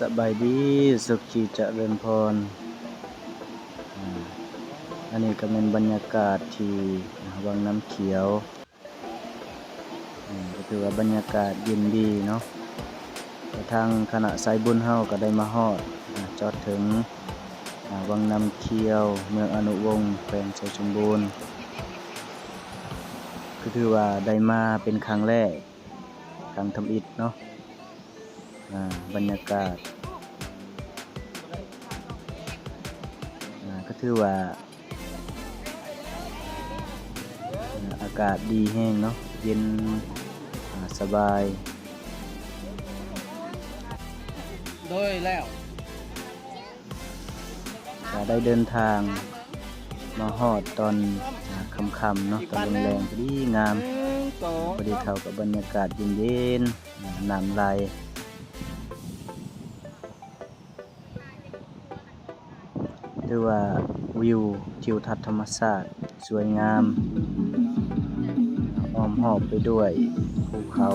สบายดีสุขีเจริญพรอันนี้ก็เป็นบรรยากาศที่วังน้ำเขียวอืมก็ถือว่าบรรยากาศเย็นดีเนาะทางคณะสายบุญเฮาก็ได้มาฮอดจอดถึงวังน้ำเขียว เมืองอนุวงศ์แขวงไชยสมบูรณ์ก็ถือว่าได้มาเป็นครั้งแรกครั้งทำอิฐเนาะ บรรยากาศอ่าก็ถือว่าอ่า อากาศดีแห้งเนาะเย็นอ่าสบาย โดยแล้วก็ได้เดินทางมาฮอดตอนอ่าค่ำๆเนาะตอนแรงๆพอดีงามหนึ่งสองพอดีเข้ากับบรรยากาศเย็นๆอ่าน้ำไหล ถือว่าวิวทิวทัศน์ธรรมชาติสวยงามอ้อมหอบไปด้วยภูเขา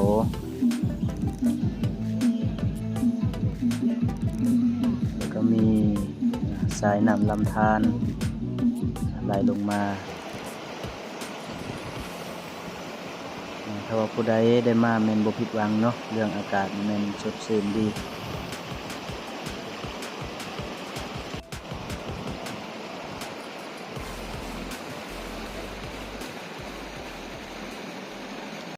แล้วก็มีสายน้ำลำธารไหลลงมาถ้าว่าผู้ใดได้มาแมนบ่ผิดหวังเนาะเรื่องอากาศแมนสดชื่นดี